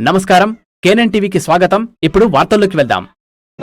నమస్కారం. కేనన్ టీవీకి స్వాగతం. ఇప్పుడు వార్తల్లోకి వెళ్దాం.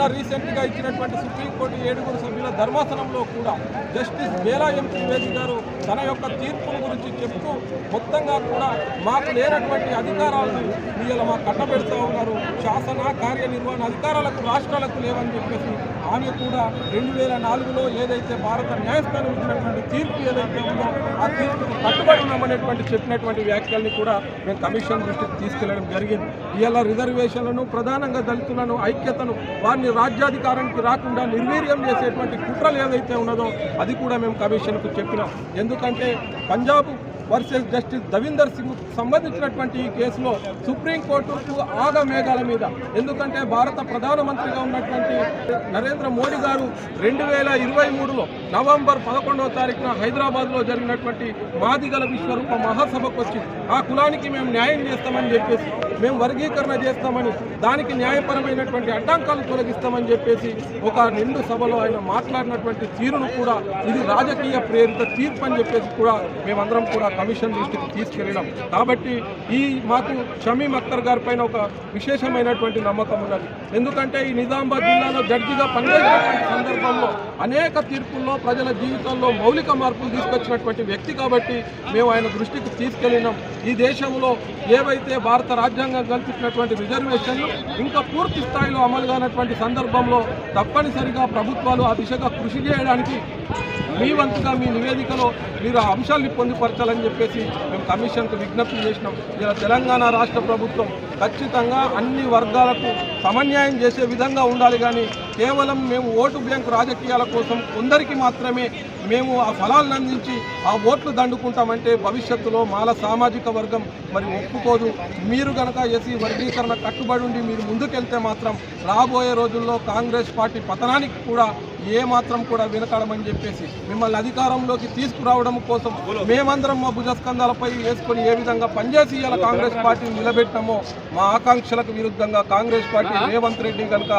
రీసెంట్గా ఇచ్చినటువంటి సుప్రీంకోర్టు ఏడుగురు ధర్మాసనంలో కూడా జస్టిస్ బేలా ఎం త్రివేది గారు తన యొక్క తీర్పుల గురించి చెప్తూ మొత్తంగా కూడా మాకు లేనటువంటి అధికారాలను వీళ్ళ మాకు కట్టబెడుతూ ఉన్నారు. శాసన కార్యనిర్వహణ అధికారాలకు రాష్ట్రాలకు లేవని చెప్పేసి ఆమె కూడా రెండు వేల నాలుగులో ఏదైతే భారత న్యాయస్థానం ఇచ్చినటువంటి తీర్పు ఏదైతే ఉందో ఆ తీర్పుకు కట్టుబడి ఉన్నామనేటువంటి చెప్పినటువంటి వ్యాఖ్యల్ని కూడా మేము కమిషన్ దృష్టికి తీసుకెళ్ళడం జరిగింది. ఇవాళ రిజర్వేషన్లను ప్రధానంగా దళితులను ఐక్యతను వారిని రాజ్యాధికారానికి రాకుండా నిర్వీర్యం చేసేటువంటి కుట్రలు ఏదైతే ఉన్నదో అది కూడా మేము కమిషన్కు చెప్పినాం. ఎందుకంటే పంజాబ్ వర్సెస్ జస్టిస్ దవీందర్ సింగ్ సంబంధించినటువంటి ఈ కేసులో సుప్రీంకోర్టుకు ఆగ మేఘాల మీద. ఎందుకంటే భారత ప్రధానమంత్రిగా ఉన్నటువంటి నరేంద్ర మోడీ గారు రెండు వేల ఇరవై మూడులో నవంబర్ పదకొండవ తారీఖున హైదరాబాద్లో జరిగినటువంటి మాదిగల విశ్వరూప మహాసభకు వచ్చి ఆ కులానికి మేము న్యాయం చేస్తామని చెప్పేసి మేము వర్గీకరణ చేస్తామని దానికి న్యాయపరమైనటువంటి అడ్డంకాలు తొలగిస్తామని చెప్పేసి ఒక నిండు సభలో ఆయన మాట్లాడినటువంటి తీరును కూడా ఇది రాజకీయ ప్రేరిత తీర్పు అని చెప్పేసి కూడా మేమందరం కూడా కమిషన్ దృష్టికి తీసుకెళ్ళినాం. కాబట్టి ఈ మాకు షమీం అఖ్తర్ గారి పైన ఒక విశేషమైనటువంటి నమ్మకం ఉన్నది. ఎందుకంటే ఈ నిజామాబాద్ జిల్లాలో జడ్జిగా పనిచేసినటువంటి సందర్భంలో అనేక తీర్పుల్లో ప్రజల జీవితంలో మౌలిక మార్పులు తీసుకొచ్చినటువంటి వ్యక్తి కాబట్టి మేము ఆయన దృష్టికి తీసుకెళ్ళినాం. ఈ దేశంలో ఏవైతే భారత రాజ్యాంగం కల్పించినటువంటి రిజర్వేషన్లు ఇంకా పూర్తి స్థాయిలో అమలు కానటువంటి సందర్భంలో తప్పనిసరిగా ప్రభుత్వాలు ఆ దిశగా కృషి చేయడానికి మీ వంతుగా మీ నివేదికలో మీరు ఆ అంశాల్ని పొందుపరచాలని చెప్పేసి మేము కమిషన్కు విజ్ఞప్తి చేసినాం. ఇలా తెలంగాణ రాష్ట్ర ప్రభుత్వం ఖచ్చితంగా అన్ని వర్గాలకు సమన్యాయం చేసే విధంగా ఉండాలి కానీ కేవలం మేము ఓటు బ్యాంకు రాజకీయాల కోసం కొందరికి మాత్రమే మేము ఆ ఫలాలను అందించి ఆ ఓట్లు దండుకుంటామంటే భవిష్యత్తులో మాల సామాజిక వర్గం మరి ఒప్పుకోదు. మీరు గనక ఎస్సీ వర్గీకరణ కట్టుబడి ఉండి మీరు ముందుకెళ్తే మాత్రం రాబోయే రోజుల్లో కాంగ్రెస్ పార్టీ పతనానికి కూడా ఏ మాత్రం కూడా వెనకాడమని చెప్పేసి మిమ్మల్ని అధికారంలోకి తీసుకురావడం కోసం మేమందరం మా భుజస్కంధాలపై వేసుకొని ఏ విధంగా పనిచేసి ఇలా కాంగ్రెస్ పార్టీని నిలబెట్టినామో మా ఆకాంక్షలకు విరుద్ధంగా కాంగ్రెస్ పార్టీ రేవంత్ రెడ్డి కనుక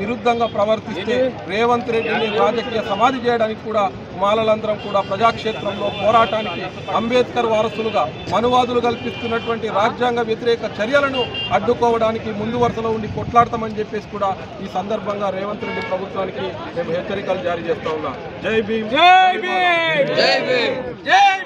విరుద్ధంగా ప్రవర్తిస్తే రేవంత్ రెడ్డిని రాజకీయ సమాధి చేయడానికి కూడా మాలలందరం కూడా ప్రజాక్షేత్రంలో పోరాటానికి అంబేద్కర్ వారసులుగా మనువాదులు కల్పిస్తున్నటువంటి రాజ్యాంగ వ్యతిరేక చర్యలను అడ్డుకోవడానికి ముందు వరుసలో ఉండి కొట్లాడతామని చెప్పేసి కూడా ఈ సందర్భంగా రేవంత్ రెడ్డి ప్రభుత్వానికి మేము హెచ్చరికలు జారీ చేస్తా ఉన్నాం. జై భీమ్. జై భీమ్. జై భీమ్. జై భీమ్.